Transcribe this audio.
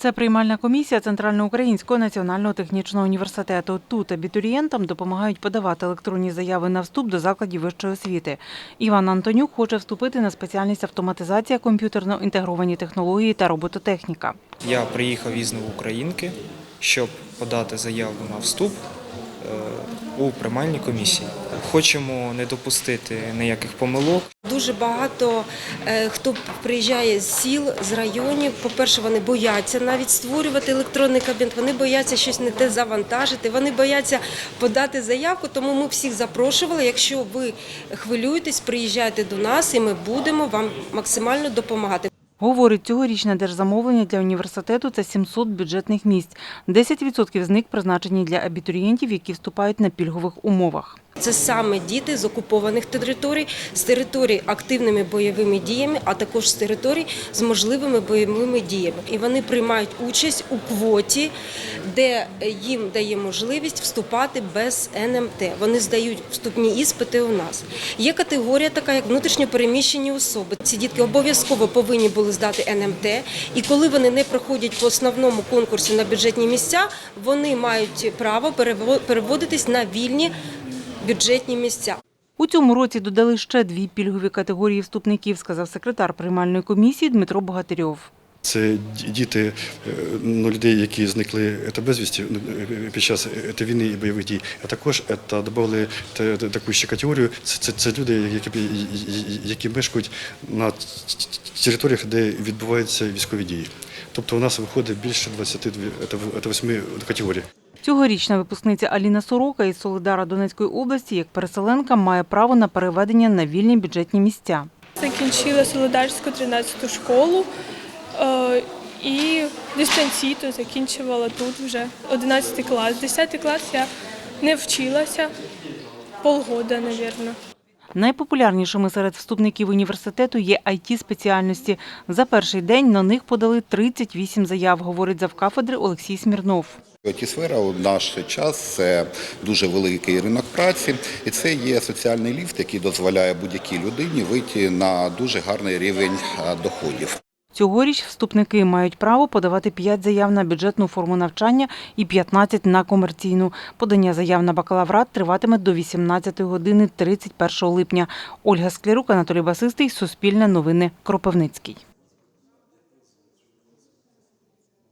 Це приймальна комісія Центральноукраїнського національного технічного університету. Тут абітурієнтам допомагають подавати електронні заяви на вступ до закладів вищої освіти. Іван Антонюк хоче вступити на спеціальність автоматизація, комп'ютерно інтегровані технології та робототехніка. Я приїхав із Новоукраїнки, щоб подати заяву на вступ у приймальній комісії. Хочемо не допустити ніяких помилок. Дуже багато е, хто приїжджає з сіл, з районів. По-перше, вони бояться навіть створювати електронний кабінет. Вони бояться щось не те завантажити. Вони бояться подати заявку. Тому ми всіх запрошували. Якщо ви хвилюєтесь, приїжджайте до нас, і ми будемо вам максимально допомагати. Говорить, цьогорічне держзамовлення для університету – це 700 бюджетних місць. 10% з них призначені для абітурієнтів, які вступають на пільгових умовах. Це саме діти з окупованих територій, з територій активними бойовими діями, а також з територій з можливими бойовими діями. І вони приймають участь у квоті, де їм дає можливість вступати без НМТ. Вони здають вступні іспити у нас. Є категорія така, як внутрішньопереміщені особи. Ці дітки обов'язково повинні були здати НМТ, і коли вони не проходять по основному конкурсі на бюджетні місця, вони мають право перево- переводитись на вільні бюджетні місця. У цьому році додали ще дві пільгові категорії вступників, сказав секретар приймальної комісії Дмитро Богатирьов. Це діти е, ну, людей, які зникли та безвісті ну, е, під час е, та війни і бойових дій. А також е, та додали та- та- таку ще категорію. Це, це, це люди, які, які мешкають на територіях, де відбуваються військові дії. Тобто у нас виходить більше 28 категорій. Цьогорічна випускниця Аліна Сорока із Солидара Донецької області, як переселенка, має право на переведення на вільні бюджетні місця. Закінчила Солидарську 13-ту школу е, і дистанційно закінчувала тут вже 11 клас. 10 клас я не вчилася полгода, мабуть. Найпопулярнішими серед вступників університету є it спеціальності. За перший день на них подали 38 заяв, говорить завкафедри Олексій Смірнов. it сфера у наш час це дуже великий ринок праці, і це є соціальний ліфт, який дозволяє будь-якій людині вийти на дуже гарний рівень доходів. Цьогоріч вступники мають право подавати 5 заяв на бюджетну форму навчання і 15 на комерційну. Подання заяв на бакалаврат триватиме до 18 години 31 липня. Ольга Склярук, Анатолій Басистий, Суспільне новини, Кропивницький.